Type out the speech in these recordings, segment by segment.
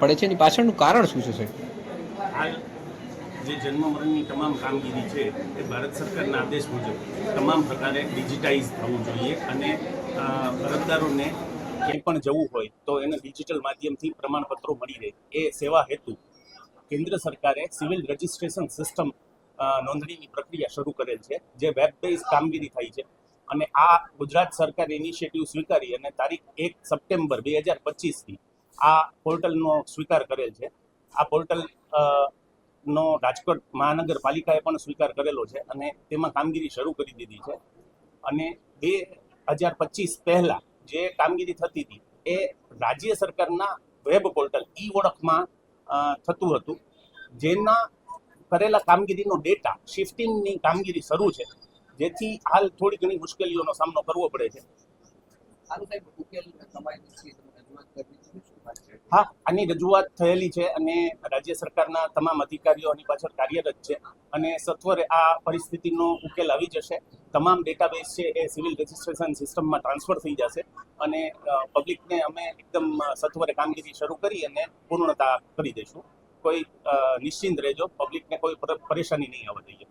પડે છે? એની પાછળનું કારણ શું છે, સાહેબ? જે જન્મ મરણની તમામ કામગીરી છે એ ભારત સરકારના આદેશ મુજબ તમામ પ્રકારે ડિજિટાઇઝ થવું જોઈએ અને અરજદારોને ક્યાંય પણ જવું હોય તો એને ડિજિટલ માધ્યમથી પ્રમાણપત્રો મળી રહે. એ સેવા હેતુ કેન્દ્ર સરકારે સિવિલ રજિસ્ટ્રેશન સિસ્ટમ નોંધણીની પ્રક્રિયા શરૂ કરેલ છે, જે વેબ બેઝ કામગીરી થઈ છે. અને આ ગુજરાત સરકારે ઇનિશિયેટિવ સ્વીકારી અને તારીખ એક સપ્ટેમ્બર બે હજાર પચીસથી આ પોર્ટલનો સ્વીકાર કરેલ છે. આ પોર્ટલ નો રાજકોટ મહાનગરપાલિકાએ પણ સ્વીકાર કરેલો છે અને તેમાં કામગીરી શરૂ કરી દીધી છે. અને બે હજાર પચીસ પહેલાં જે કામગીરી થતી હતી એ રાજ્ય સરકારના વેબ પોર્ટલ ઈ ઓળખમાં થતું હતું. જેના કરેલા કામગીરીનો ડેટા શિફ્ટિંગની કામગીરી શરૂ છે. જેથી હાલ થોડી ઘણી મુશ્કેલીઓનો સામનો કરવો પડે છે. સારું સાહેબ, ઉકેલ તમારી હા, આની રજૂઆત થયેલી છે અને રાજ્ય સરકારના તમામ અધિકારીઓ આની પાછળ કાર્યરત છે. અને સત્વરે આ પરિસ્થિતિનો ઉકેલ આવી જશે. તમામ ડેટાબેઝ છે એ સિવિલ રજિસ્ટ્રેશન સિસ્ટમમાં ટ્રાન્સફર થઈ જશે અને પબ્લિકને અમે એકદમ સત્વરે કામગીરી શરૂ કરી અને પૂર્ણતા કરી દઈશું. કોઈ નિશ્ચિંત રહેજો. પબ્લિકને કોઈ પરેશાની નહીં આવવા દઈએ.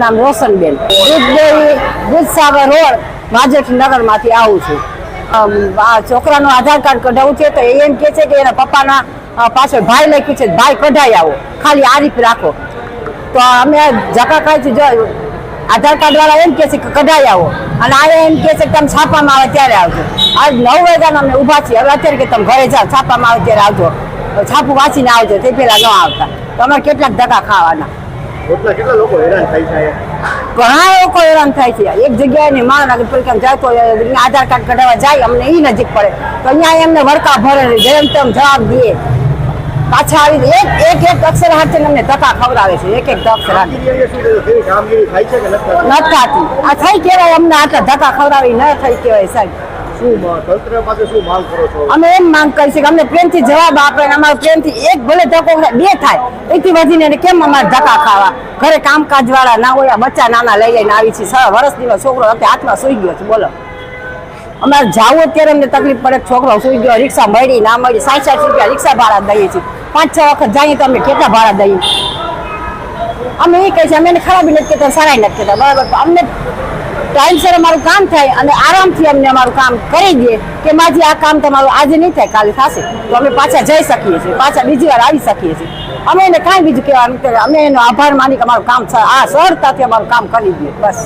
નામ રોશનબેન. દૂધદેવી દૂધસાગર રોડ માજેઠ નગરમાંથી આવું છું. આ છોકરાનું આધાર કાર્ડ કઢાવવું છે તો એ એમ કે છે કે એના પપ્પાના પાછળ ભાઈ લખ્યું છે, ભાઈ, કઢાઈ આવો. ખાલી આ રીત રાખો. તો અમે જકા ખાઈ જો, આધાર કાર્ડ વાળા એમ કે છે કે કઢાઈ આવો. અને આ એમ કે છે કે તમે છાપામાં આવે ત્યારે આવજો. આજ નવ વાગ્યાના અમે ઊભા છીએ. હવે અત્યારે કે તમે ઘરે જાઓ, છાપામાં આવે ત્યારે આવજો. છાપું વાંચીને આવજો, તે પહેલાં ન આવતા. તો અમારે કેટલાક ધક્કા ખાવાના. કેટલા કેટલા લોકો હેરાન થાય છે ઘણા લોકો હેરાન થાય છે એક જગ્યાએ ને મહાનગરપાલિકા જાય તો આધાર કાર્ડ કઢાવવા જાય અમને એ નજીક પડે. તો અહીંયા એમને વરકા ભરે જેમ તેમ જવાબ દે. પાછા આવી એક એક એક અક્ષર હાથે અમને ધક્કા ખવડાવે છે. એક એક અક્ષર હાથે. નથી થતી? આ થઈ કેવાય અમને આટલા ધક્કા ખવડાવી ન થઈ કેવાય સાહેબ. છો? અમે એમ માંગ કરી છે કે અમને પ્રેમથી જવાબ આપે અને અમારો પ્રેમથી એક ભલે ધક્કો બે થાય. એથી વધીને કેમ અમારે ધક્કા ખાવા? ઘરે કામકાજ વાળા ના હોય બચ્ચા નાના લઈ લઈને આવી છે છ વર્ષની છોકરો અત્યારે હાથમાં સુઈ ગયો છે, બોલો. અમારે જાવું અત્યારે અમને તકલીફ પડે, છોકરો સુઈ ગયો, રિક્ષા મળી, ના મળી સાઠ સાઠ રૂપિયા રિક્ષા ભાડા દઈએ છીએ. પાંચ છ વખત જઈએ તો અમે કેટલા ભાડા દઈએ? અમે એ કહીએ છીએ અમે એને ખરાબી નથી કહેતા સારા નથી કહેતા, બરાબર? અમને ટાઈમસર અમારું કામ થાય અને આરામથી અમને અમારું કામ કરી દે કે માજી આ કામ તમારું આજે નહીં થાય, કાલે થશે. તો અમે પાછા જઈ શકીએ છીએ, પાછા બીજી વાર આવી શકીએ છીએ. અમે એને કાંઈ બીજું કહેવાનું અમે એનો આભાર માની કે અમારું કામ આ સરળતાથી અમારું કામ કરી દઈએ બસ.